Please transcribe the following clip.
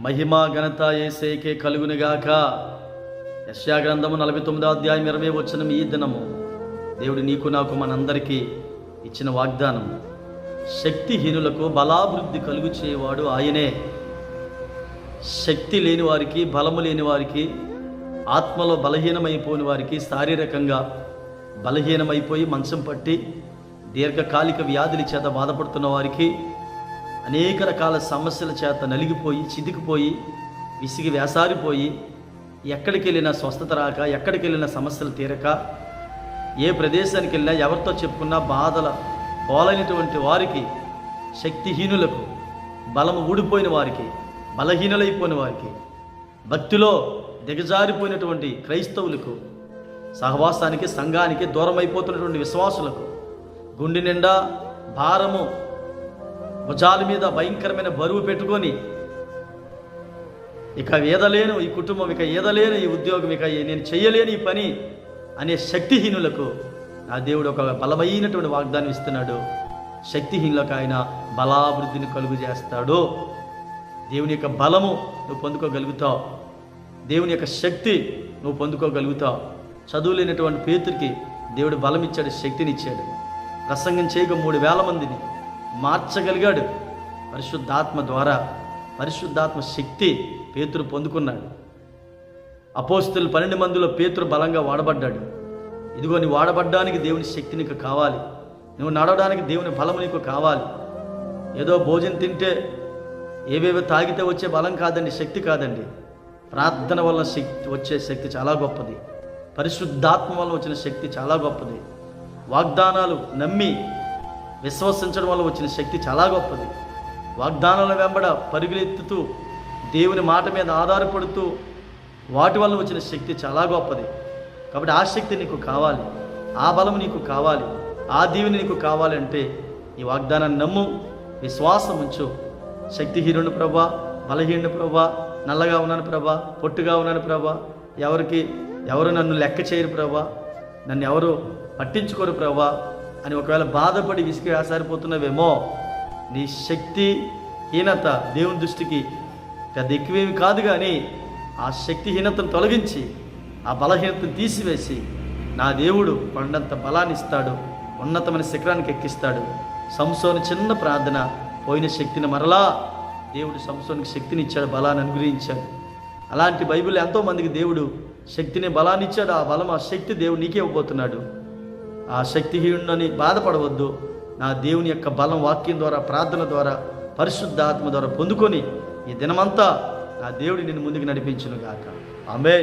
మహిమ ఘనత ఏసేకే కలుగునుగాక. యశ్యాగ్రంథము నలభై తొమ్మిదో అధ్యాయం ఇరవై వచ్చిన ఈ దినము. దేవుడు నీకు నాకు మనందరికీ ఇచ్చిన వాగ్దానం. శక్తిహీనులకు బలాభివృద్ధి కలుగు చేయవాడు ఆయనే. శక్తి లేని వారికి బలము లేని వారికి ఆత్మలో బలహీనమైపోయిన వారికి శారీరకంగా బలహీనమైపోయి మంచం పట్టి దీర్ఘకాలిక వ్యాధుల చేత బాధపడుతున్న వారికి అనేక రకాల సమస్యల చేత నలిగిపోయి చితికిపోయి విసిగి వేసారిపోయి ఎక్కడికి వెళ్ళినా స్వస్థత రాక ఎక్కడికి వెళ్ళినా సమస్యలు తీరక ఏ ప్రదేశానికి వెళ్ళినా ఎవరితో చెప్పుకున్నా బాధల పోలైనటువంటి వారికి శక్తిహీనులకు బలము ఊడిపోయిన వారికి బలహీనులైపోయిన వారికి భక్తిలో దిగజారిపోయినటువంటి క్రైస్తవులకు సహవాసానికి సంఘానికి దూరం అయిపోతున్నటువంటి విశ్వాసులకు గుండె నిండా భారము భుజాల మీద భయంకరమైన బరువు పెట్టుకొని ఇక ఏదలేను ఈ కుటుంబం ఇక ఏదలేను ఈ ఉద్యోగం ఇక నేను చేయలేను ఈ పని అనే శక్తిహీనులకు ఆ దేవుడు ఒక బలమైనటువంటి వాగ్దానం ఇస్తున్నాడు. శక్తిహీనులకు ఆయన బలాభివృద్ధిని కలుగు చేస్తాడు. దేవుని యొక్క బలము నువ్వు పొందుకోగలుగుతావు. దేవుని యొక్క శక్తి నువ్వు పొందుకోగలుగుతావు. చదువు లేనటువంటి పేతురికి దేవుడు బలమిచ్చాడు శక్తినిచ్చాడు. శక్తిని ఇచ్చాడు ప్రసంగం చేయక మూడు వేల మందిని మార్చగలిగాడు. పరిశుద్ధాత్మ ద్వారా పరిశుద్ధాత్మ శక్తి పేతురు పొందుకున్నాడు. అపోస్తులు పన్నెండు మందిలో పేతురు బలంగా వాడబడ్డాడు. ఇదిగో నీ వాడబడ్డానికి దేవుని శక్తి నీకు కావాలి. నువ్వు నడవడానికి దేవుని బలం నీకు కావాలి. ఏదో భోజనం తింటే ఏవేవో తాగితే వచ్చే బలం కాదండి శక్తి కాదండి. ప్రార్థన వల్ల శక్తి వచ్చే శక్తి చాలా గొప్పది. పరిశుద్ధాత్మ వల్ల వచ్చిన శక్తి చాలా గొప్పది. వాగ్దానాలు నమ్మి విశ్వసించడం వల్ల వచ్చిన శక్తి చాలా గొప్పది. వాగ్దానాల వెంబడ పరుగులెత్తుతూ దేవుని మాట మీద ఆధారపడుతూ వాటి వల్ల వచ్చిన శక్తి చాలా గొప్పది. కాబట్టి ఆ శక్తి నీకు కావాలి. ఆ బలం నీకు కావాలి. ఆ దీవెని నీకు కావాలంటే ఈ వాగ్దానాన్ని నమ్ము విశ్వాసం ఉంచు. శక్తిహీనుడు ప్రభా బలహీనుడు ప్రభా నల్లగా ఉన్నాను ప్రభా పొట్టుగా ఉన్నాను ప్రభా. ఎవరికి ఎవరు నన్ను లెక్క చేయరు ప్రభా. నన్ను ఎవరు పట్టించుకోరు ప్రభా. అని ఒకవేళ బాధపడి విసిగి ఆసారిపోతున్నవేమో నీ శక్తి హీనత దేవుని దృష్టికి పెద్ద ఎక్కువేమి కాదు కానీ ఆ శక్తిహీనతను తొలగించి ఆ బలహీనతను తీసివేసి నా దేవుడు కొండంత బలాన్ని ఇస్తాడు ఉన్నతమైన శిఖరానికి ఎక్కిస్తాడు. సంసోని చిన్న ప్రార్థన పోయిన శక్తిని మరలా దేవుడు సంసోనికి శక్తిని ఇచ్చాడు బలాన్ని అనుగ్రహించాడు. అలాంటి బైబిల్ ఎంతోమందికి దేవుడు శక్తిని బలాన్ని ఇచ్చాడు ఆ బలం ఆ శక్తి దేవుడు నీకే ఇవ్వబోతున్నాడు. ఆ శక్తిహీనుడని బాధపడవద్దు. నా దేవుని యొక్క బలం వాక్యం ద్వారా ప్రార్థన ద్వారా పరిశుద్ధ ఆత్మ ద్వారా పొందుకొని ఈ దినమంతా నా దేవుడి నేను ముందుకు నడిపించును గాక ఆమె